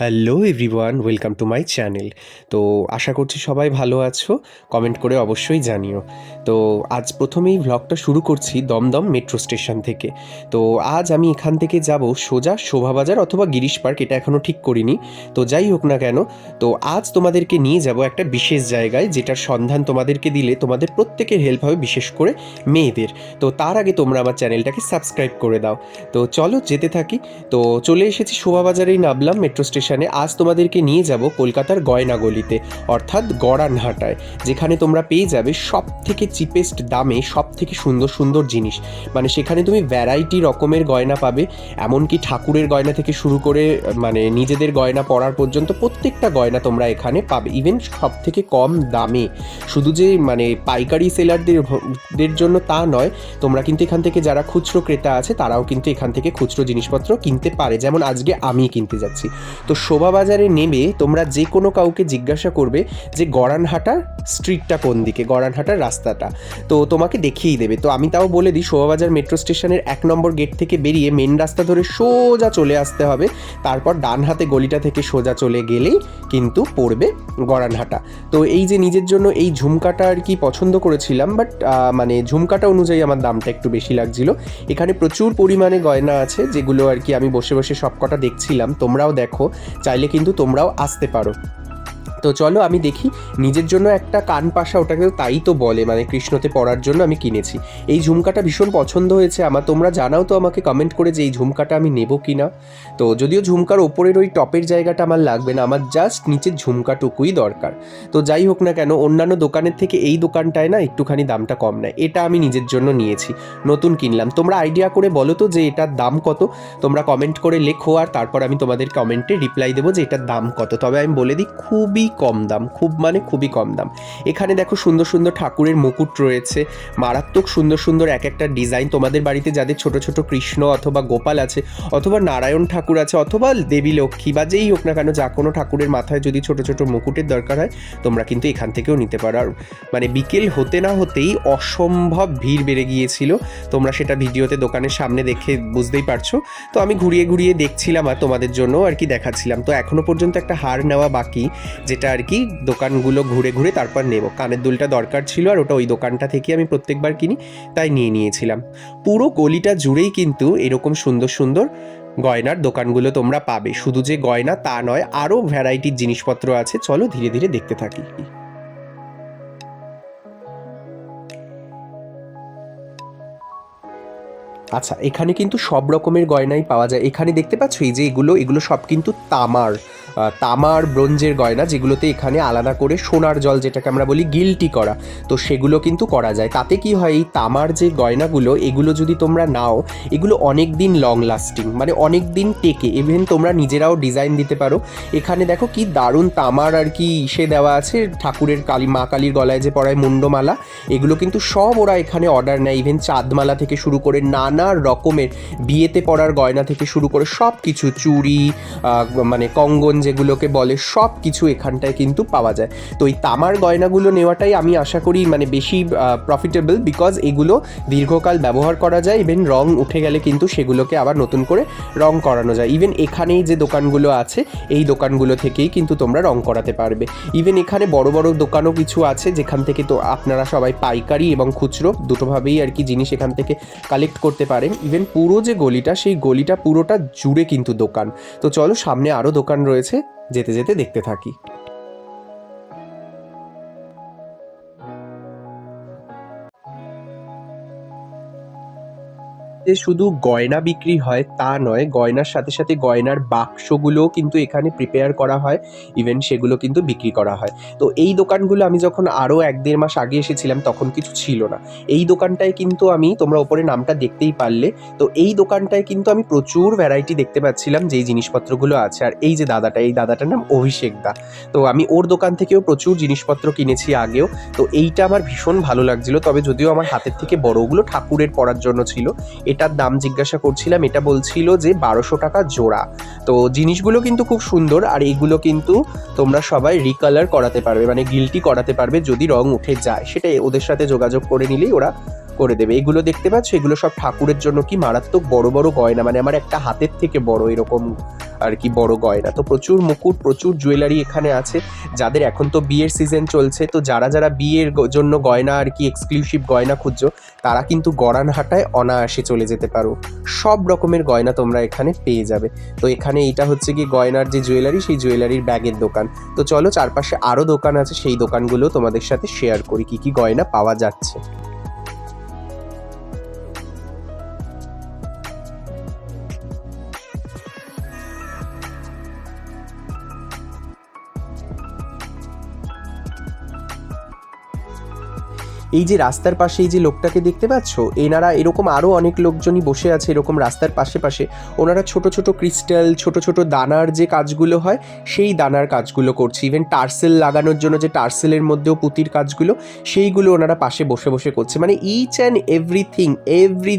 Hello everyone welcome to my channel তো আশা করছি সবাই ভালো আছো কমেন্ট করে অবশ্যই জানিও। তো আজ প্রথমেই ভ্লগটা শুরু করছি দমদম মেট্রো স্টেশন থেকে। তো আজ আমি এখান থেকে যাব সোজা শোভাবাজার অথবা গিরিশ পার্ক, এটা এখনও ঠিক করিনি। তো যাই হোক না কেন, তো আজ তোমাদেরকে নিয়ে যাব একটা বিশেষ জায়গায়, যেটার সন্ধান তোমাদেরকে দিলে তোমাদের প্রত্যেকের হেল্প হবে, বিশেষ করে মেয়েদের। তো তার আগে তোমরা আমার চ্যানেলটাকে সাবস্ক্রাইব করে দাও। তো চলো যেতে থাকি। তো চলে এসেছি শোভাবাজারেই নামলাম মেট্রো স্টেশনে আজ তোমাদেরকে নিয়ে যাব কলকাতার গয়নাগলিতে, অর্থাৎ গড়ানহাটায়, যেখানে তোমরা পেয়ে যাবে সব থেকে চিপেস্ট দামে সব থেকে সুন্দর সুন্দর জিনিস। মানে সেখানে তুমি ভ্যারাইটি রকমের গয়না পাবে, এমনকি ঠাকুরের গয়না থেকে শুরু করে মানে নিজেদের গয়না পরার পর্যন্ত প্রত্যেকটা গয়না তোমরা এখানে পাবে ইভেন সব থেকে কম দামে। শুধু যে মানে পাইকারি সেলারদের দের জন্য তা নয়, তোমরা কিন্তু এখান থেকে যারা খুচরো ক্রেতা আছে, তারাও কিন্তু এখান থেকে খুচরো জিনিসপত্র কিনতে পারে, যেমন আজকে আমি কিনতে যাচ্ছি। তো শোভাবাজারে নেমে তোমরা যে কোনো কাউকে জিজ্ঞাসা করবে যে গড়ানহাটার স্ট্রিটটা কোন দিকে, গড়ানহাটার রাস্তাটা। তো তোমাকে দেখিয়েই দেবে। তো আমি তাও বলে দিই, শোভাবাজার মেট্রো স্টেশনের এক নম্বর গেট থেকে বেরিয়ে মেন রাস্তা ধরে সোজা চলে আসতে হবে। তারপর ডান হাতে গলিটা থেকে সোজা চলে গেলেই কিন্তু পড়বে গড়ানহাটা। তো এই যে নিজের জন্য এই ঝুমকাটা আর কি পছন্দ করেছিলাম বাট মানে ঝুমকাটা অনুযায়ী আমার দামটা একটু বেশি লাগছিল। এখানে প্রচুর পরিমাণে গয়না আছে, যেগুলো আর কি আমি বসে বসে সব কটা দেখছিলাম। তোমরাও দেখো। চাইলে কিন্তু তোমরাও আসতে পারো। তো চলো আমি দেখি, নিজের জন্য একটা কান পাশা ওটাকে তাই তো বলে মানে কৃষ্ণতে পড়ার জন্য আমি কিনেছি। এই ঝুমকাটা ভীষণ পছন্দ হয়েছে, আমার তোমরা জানাও তো আমাকে কমেন্ট করে যে এই ঝুমকাটা আমি নেব কি না তো যদিও ঝুমকার ওপরের ওই টপের জায়গাটা আমার লাগবে না, আমার জাস্ট নিচের ঝুমকাটুকুই দরকার। তো যাই হোক না কেন, অন্যান্য দোকানের থেকে এই দোকানটায় না একটুখানি দামটা কম নেয়, এটা আমি নিজের জন্য নিয়েছি, নতুন কিনলাম। তোমরা আইডিয়া করে বলো তো যে এটার দাম কত, তোমরা কমেন্ট করে লেখো আর তারপর আমি তোমাদের কমেন্টে রিপ্লাই দেবো যে এটার দাম কত। তবে আমি বলে দিই, খুবই কম দাম, খুব মানে খুবই কম দাম। এখানে দেখো সুন্দর সুন্দর ঠাকুরের মুকুট রয়েছে। মারাত্মক সুন্দর সুন্দর এক একটা ডিজাইন তোমাদের বাড়িতে যাদের ছোট ছোট কৃষ্ণ অথবা গোপাল আছে অথবা নারায়ণ ঠাকুর আছে অথবা দেবী লক্ষ্মী বা যেই হোক না কেন যা কোনো ঠাকুরের মাথায় যদি ছোট ছোট মুকুটের দরকার হয়, তোমরা কিন্তু এখান থেকেও নিতে পারো। আর মানে বিকেল হতে না হতেই অসম্ভব ভিড় বেড়ে গিয়েছিল। তোমরা সেটা ভিডিওতে দোকানের সামনে দেখে বুঝতেই পারছ। তো আমি ঘুরিয়ে ঘুরিয়ে দেখছিলাম আর তোমাদের জন্য আর কি দেখাচ্ছিলাম। তো এখনও পর্যন্ত একটা হার নেওয়া বাকি, যেটা আর কি, দোকানগুলো ঘুরে ঘুরে তারপর নেব। কানের দুলটা দরকার ছিল আর ওটা ওই দোকানটা থেকে আমি প্রত্যেকবার কিনি, তাই নিয়ে নিয়েছিলাম। পুরো গলিটা জুড়েই কিন্তু এরকম সুন্দর সুন্দর গয়নার দোকানগুলো তোমরা পাবে। শুধু যে গয়না তা নয় আরও ভ্যারাইটির জিনিসপত্র আছে। চলো ধীরে ধীরে দেখতে থাকি। আচ্ছা এখানে কিন্তু সব রকমের গয়নাই পাওয়া যায়। এখানে দেখতে পাচ্ছ এই যে এগুলো এগুলো সব কিন্তু তামার। তামার ব্রোঞ্জের গয়না যেগুলোতে এখানে আলাদা করে সোনার জল যেটাকে আমরা বলি গিলটি করা, তো সেগুলো কিন্তু করা যায়। তাতে কি হয়, এই তামার যে গয়নাগুলো, এগুলো যদি তোমরা নাও, এগুলো অনেক দিন লং লাস্টিং মানে অনেক দিন টেকে। ইভেন তোমরা নিজেরাও ডিজাইন দিতে পারো। এখানে দেখো কি দারুণ তামার আর কি ইসে দেওয়া আছে, ঠাকুরের কালী, মা কালীর গলায় যে পড়ায় মুন্ডমালা, এগুলো কিন্তু সব ওরা এখানে অর্ডার নেয়। ইভেন চাঁদমালা থেকে শুরু করে নানা রকমের, বিয়েতে পরার গয়না থেকে শুরু করে সব কিছু চুড়ি মানে কঙ্গন যেগুলোকে বলে সব কিছু এখানটায় কিন্তু পাওয়া যায়। তো এই তামার গয়নাগুলো নেওয়াটাই আমি আশা করি মানে বেশি প্রফিটেবল বিকজ এগুলো দীর্ঘকাল ব্যবহার করা যায় ইভেন রং উঠে গেলে কিন্তু সেগুলোকে আবার নতুন করে রং করানো যায়। ইভেন এখানেই যে দোকানগুলো আছে, এই দোকানগুলো থেকেই কিন্তু তোমরা রং করাতে পারবে। ইভেন এখানে বড় বড় দোকানও কিছু আছে, যেখান থেকে তো আপনারা সবাই পাইকারি এবং খুচরো দুটোভাবেই আর কি জিনিস এখান থেকে কালেক্ট করতে পারেন। ইভেন পুরো যে গলিটা, সেই গলিটা পুরোটা জুড়ে কিন্তু দোকান। তো চলো সামনে আরও দোকান রয়েছে যেতে যেতে দেখতে থাকি। যে শুধু গয়না বিক্রি হয় তা নয়, গয়নার সাথে সাথে গয়নার বাক্সগুলোও কিন্তু এখানে প্রিপেয়ার করা হয় ইভেন সেগুলো কিন্তু বিক্রি করা হয়। তো এই দোকানগুলো আমি যখন আরও এক দেড় মাস আগে এসেছিলাম, তখন কিছু ছিল না। এই দোকানটায় কিন্তু আমি, তোমরা ওপরে নামটা দেখতেই পারলে, তো এই দোকানটায় কিন্তু আমি প্রচুর ভ্যারাইটি দেখতে পাচ্ছিলাম যেই জিনিসপত্রগুলো আছে। আর এই যে দাদাটা, এই দাদাটার নাম অভিষেক দা। তো আমি ওর দোকান থেকেও প্রচুর জিনিসপত্র কিনেছি আগেও। তো এইটা আমার ভীষণ ভালো লাগছিল, তবে যদিও আমার হাতের থেকে বড়গুলো ঠাকুরের পরার জন্য ছিল এটার দাম জিজ্ঞাসা করছিলাম, এটা বলছিল যে বারোশো টাকা জোড়া। তো জিনিসগুলো কিন্তু খুব সুন্দর, আর এইগুলো কিন্তু তোমরা সবাই রিকালার করাতে পারবে মানে গিলটি করাতে পারবে যদি রং উঠে যায়। সেটা ওদের সাথে যোগাযোগ করে নিলেই ওরা করে দেবে। এগুলো দেখতে পাচ্ছ? এগুলো সব ঠাকুরের জন্য কি মারাত্মক বড় বড় গয়না। মানে আমার একটা হাতের থেকে বড় এরকম আর কি বড় গয়না। তো প্রচুর মুকুট, প্রচুর জুয়েলারি এখানে আছে। যাদের এখন তো বিয়ের সিজন চলছে, তো যারা যারা বিয়ের জন্য গয়না আর কি এক্সক্লুসিভ গয়না খুঁজছো, তারা কিন্তু গড়ানহাটায় অনায়াসে চলে যেতে পারো। সব রকমের গয়না তোমরা এখানে পেয়ে যাবে। তো এখানে এইটা হচ্ছে কি গয়নার যে জুয়েলারি সেই জুয়েলারির ব্যাগের দোকান। তো চলো চারপাশে আরও দোকান আছে, সেই দোকানগুলো তোমাদের সাথে শেয়ার করি, কি কি গয়না পাওয়া যাচ্ছে। এই যে রাস্তার পাশে এই যে লোকটাকে দেখতে পাচ্ছ, এনারা এরকম আরও অনেক লোকজনই বসে আছে এরকম রাস্তার পাশে পাশে। ওনারা ছোট ছোট ক্রিস্টাল, ছোট ছোট দানার যে কাজগুলো হয়, সেই দানার কাজগুলো করছে। ইভেন টার্সেল লাগানোর জন্য যে টার্সেলের মধ্যেও পুঁতির কাজগুলো, সেইগুলো ওনারা পাশে বসে বসে করছে। মানে ইচ অ্যান্ড এভরিথিং এভরি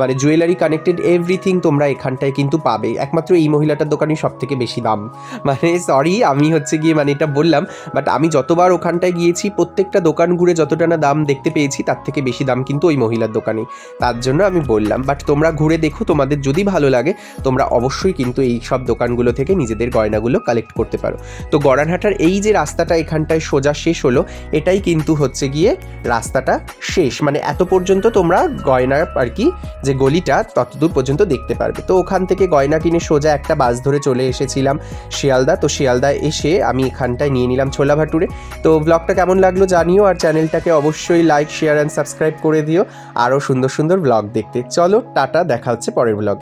মানে জুয়েলারি কানেক্টেড এভরিথিং তোমরা এখানটায় কিন্তু পাবে। একমাত্র এই মহিলাটার দোকানই সব থেকে বেশি দাম। মানে সরি আমি হচ্ছে গিয়ে মানে এটা বললাম বাট আমি যতবার ওখানটায় গিয়েছি, প্রত্যেকটা দোকান ঘুরে যতটা না দাম দেখতে পেয়েছি, তার থেকে বেশি দাম কিন্তু ওই মহিলার দোকানে। তার জন্য আমি বললাম, বাট তোমরা ঘুরে দেখো, তোমাদের যদি ভালো লাগে, তোমরা অবশ্যই কিন্তু এই সব দোকানগুলো থেকে নিজেদের গয়নাগুলো কালেক্ট করতে পারো। তো গড়ানহাটার এই যে রাস্তাটা এখানটায় সোজা শেষ হলো, এটাই কিন্তু হচ্ছে গিয়ে রাস্তাটা শেষ। মানে এত পর্যন্ত তোমরা গয়না আর কি, যে গলিটা ততদূর পর্যন্ত দেখতে পারবে। তো ওখান থেকে গয়না কিনে সোজা একটা বাস ধরে চলে এসেছিলাম শিয়ালদা। তো শিয়ালদা এসে আমি এখানটায় নিয়ে নিলাম ছোলা ভাটুরে তো ব্লগটা কেমন লাগল জানিও, আর চ্যানেলটাকে অবশ্যই লাইক শেয়ার অ্যান্ড সাবস্ক্রাইব করে দিও। আরও সুন্দর সুন্দর ব্লগ দেখতে। চলো, টাটা, দেখা হচ্ছে পরের ব্লগ